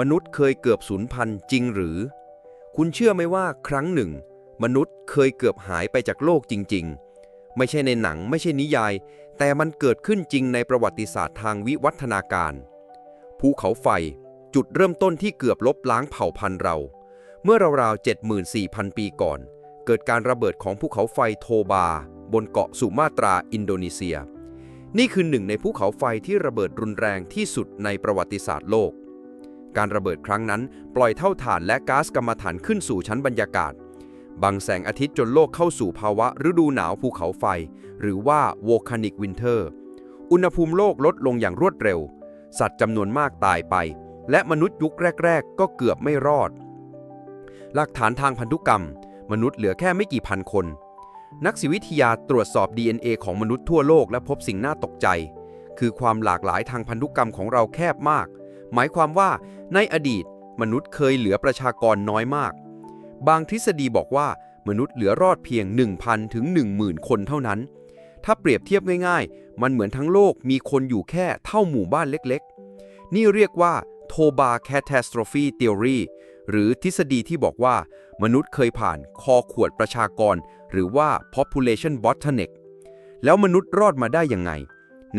มนุษย์เคยเกือบสูญพันธุ์จริงหรือ คุณเชื่อไหมว่าครั้งหนึ่ง มนุษย์เคยเกือบหายไปจากโลกจริง ๆ ไม่ใช่ในหนังไม่ใช่นิยาย แต่มันเกิดขึ้นจริงในประวัติศาสตร์ทางวิวัฒนาการ ภูเขาไฟ จุดเริ่มต้นที่เกือบลบล้างเผ่าพันธุ์เรา เมื่อราวๆ74,000 ปีก่อน เกิดการระเบิดของภูเขาไฟโทบา บนเกาะสุมาตราอินโดนีเซีย นี่คือหนึ่งในภูเขาไฟที่ระเบิดรุนแรงที่สุดในประวัติศาสตร์โลก การระเบิดครั้งนั้น ปล่อยเท่าฐานและก๊าซกัมมันฐานขึ้นสู่ชั้นบรรยากาศ บังแสงอาทิตย์จนโลกเข้าสู่ภาวะฤดูหนาวภูเขาไฟ หรือว่า volcanic winter อุณหภูมิโลกลดลงอย่างรวดเร็ว สัตว์จำนวนมากตายไป และมนุษย์ยุคแรก ๆ ก็เกือบไม่รอด หลักฐานทางพันธุกรรม มนุษย์เหลือแค่ไม่กี่พันคน นักศิวิทยาตรวจสอบ DNA ของมนุษย์ทั่วโลกและพบสิ่งน่าตกใจ คือความหลากหลายทางพันธุกรรมของเราแคบมาก หมายความว่าในอดีต มนุษย์เคยเหลือประชากรน้อยมาก บางทฤษฎีบอกว่ามนุษย์เหลือรอดเพียง 1,000 ถึง 10,000 คนเท่านั้น ถ้าเปรียบเทียบง่ายๆ มันเหมือนทั้งโลกมีคนอยู่แค่เท่าหมู่บ้านเล็กๆ นี่เรียกว่า Toba Catastrophe Theory หรือทฤษฎีที่บอกว่า มนุษย์เคยผ่านคอขวดประชากร หรือว่า population bottleneck แล้วมนุษย์รอดมาได้ยังไง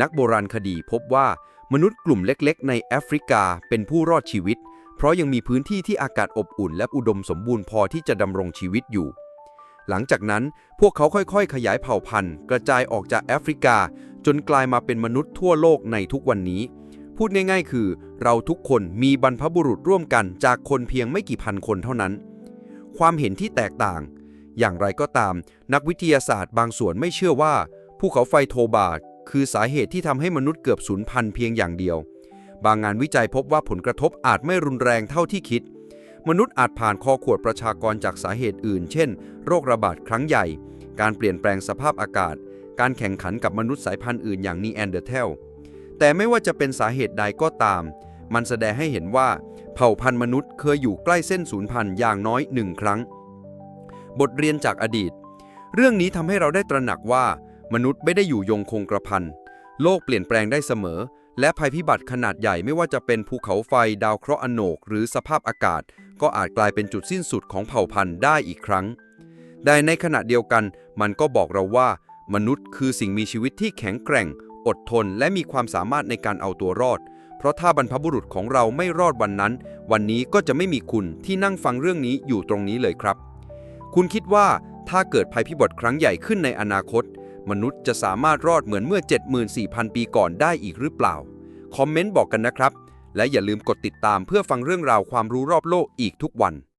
นักโบราณคดีพบว่า มนุษย์กลุ่มเล็กๆ ในแอฟริกาเป็นผู้รอดชีวิต เพราะยังมีพื้นที่ที่อากาศอบอุ่น และอุดมสมบูรณ์พอที่จะดำรงชีวิตอยู่ หลังจากนั้นพวกเขาค่อยๆ ขยายเผ่าพันธุ์ กระจายออกจากแอฟริกา จนกลายมาเป็นมนุษย์ทั่วโลกในทุกวันนี้ พูดง่ายๆ คือ เราทุกคนมีบรรพบุรุษร่วมกันจากคนเพียงไม่กี่พันคนเท่านั้น ความเห็นที่แตกต่าง อย่างไรก็ตาม นักวิทยาศาสตร์บางส่วนไม่เชื่อว่าภูเขาไฟโทบา คือสาเหตุที่ทำให้มนุษย์เกือบสูญพันธุ์เพียงอย่างเดียว บางงานวิจัยพบว่าผลกระทบอาจไม่รุนแรงเท่าที่คิด มนุษย์อาจผ่านคอขวดประชากรจากสาเหตุอื่น เช่น โรคระบาดครั้งใหญ่ การเปลี่ยนแปลงสภาพอากาศ การแข่งขันกับมนุษย์สายพันธุ์อื่นอย่างนีแอนเดอร์เทล แต่ไม่ว่าจะเป็นสาเหตุใดก็ตาม มันแสดงให้เห็นว่า เผ่าพันธุ์มนุษย์เคยอยู่ใกล้เส้นสูญพันธุ์อย่างน้อยหนึ่งครั้ง บทเรียนจากอดีต เรื่องนี้ทำให้เราได้ตระหนักว่า มนุษย์ไม่ได้อยู่ยงคงกระพัน โลกเปลี่ยนแปลงได้เสมอ และภัยพิบัติขนาดใหญ่ไม่ว่าจะเป็นภูเขาไฟ ดาวเคราะห์อโนก หรือสภาพอากาศ ก็อาจกลายเป็นจุดสิ้นสุดของเผ่าพันธุ์ได้อีกครั้ง แต่ในขณะเดียวกันมันก็บอกเราว่า มนุษย์คือสิ่งมีชีวิตที่แข็งแกร่ง อดทน และมีความสามารถในการเอาตัวรอด เพราะถ้าบรรพบุรุษของเราไม่รอดวันนั้น วันนี้ก็จะไม่มีคุณที่นั่งฟังเรื่องนี้อยู่ตรงนี้เลยครับ คุณคิดว่าถ้าเกิดภัยพิบัติครั้งใหญ่ขึ้นในอนาคต มนุษย์จะสามารถรอดเหมือนเมื่อ 74,000 ปีก่อนได้อีกหรือเปล่า คอมเมนต์บอกกันนะครับ และอย่าลืมกดติดตามเพื่อฟังเรื่องราวความรู้รอบโลกอีกทุกวัน